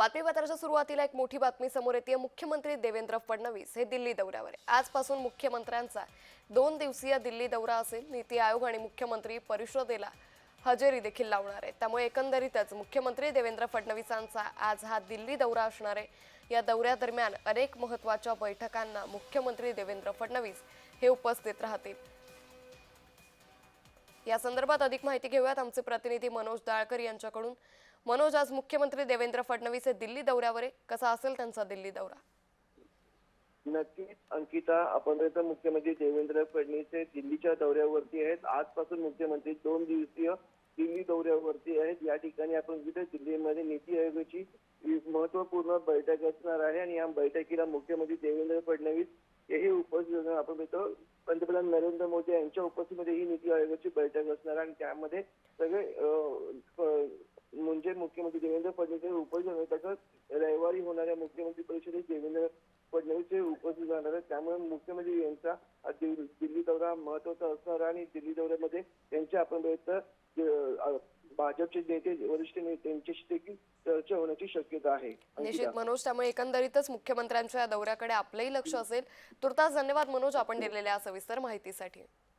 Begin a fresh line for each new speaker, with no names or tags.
बातमीपत्राच्या सुरुवातीला एक मोठी बातमी समोर येते. मुख्यमंत्री देवेंद्र फडणवीस हे दिल्ली दौऱ्यावर आहे. आजपासून मुख्यमंत्र्यांचा दोन दिवसीय दिल्ली दौरा असेल. नीती आयोग आणि मुख्यमंत्री परिषदेला हजेरी देखील लावणार आहे त्यामुळे एकंदरीतच मुख्यमंत्री देवेंद्र फडणवीसांचा आज हा दिल्ली दौरा असणार आहे. या दौऱ्यादरम्यान अनेक महत्त्वाच्या बैठकांना मुख्यमंत्री देवेंद्र फडणवीस हे उपस्थित राहतील. या संदर्भात अधिक माहिती घेऊयात. आमचे प्रतिनिधी मनोज दाळकर यांच्याकडून. मनोज आज मुख्यमंत्री देवेंद्र फडणवीस हे दिल्ली दौऱ्यावर आहे. कसा असेल त्यांचा दिल्ली दौरा?
नक्कीच अंकिता आपण मुख्यमंत्री देवेंद्र फडणवीस हे दिल्लीच्या दौऱ्यावरती आहेत. आजपासून मुख्यमंत्री दोन दिवसीय दिल्ली दौऱ्यावरती आहेत. या ठिकाणी आपण विविध दिल्लीमध्ये नीती आयोगाची महत्त्वपूर्ण बैठक असणार आहे आणि या बैठकीला मुख्यमंत्री देवेंद्र फडणवीस हेही उपस्थित असणार आपण पंतप्रधान नरेंद्र मोदी यांच्या उपस्थितीमध्ये ही नीती आयोगाची बैठक असणार आणि त्यामध्ये सगळे मुख्यमंत्री देवेंद्र फडणवीस हे उपस्थित होणार तसंच रविवारी होणाऱ्या मुख्यमंत्री परिषदेत देवेंद्र फडणवीस हे उपस्थित राहणार आहेत. त्यामुळे मुख्यमंत्री यांचा दिल्ली दौरा महत्त्वाचा असणार आणि दिल्ली दौऱ्यामध्ये त्यांच्या आपण बघितलं भाजपचे नेते वरिष्ठ नेते त्यांच्याशी देखील चर्चा होण्याची शक्यता आहे.
निश्चित मनोज त्यामुळे एकंदरीतच मुख्यमंत्र्यांच्या या दौऱ्याकडे आपलंही लक्ष असेल. तुर्तास धन्यवाद मनोज आपण दिलेल्या सविस्तर माहितीसाठी.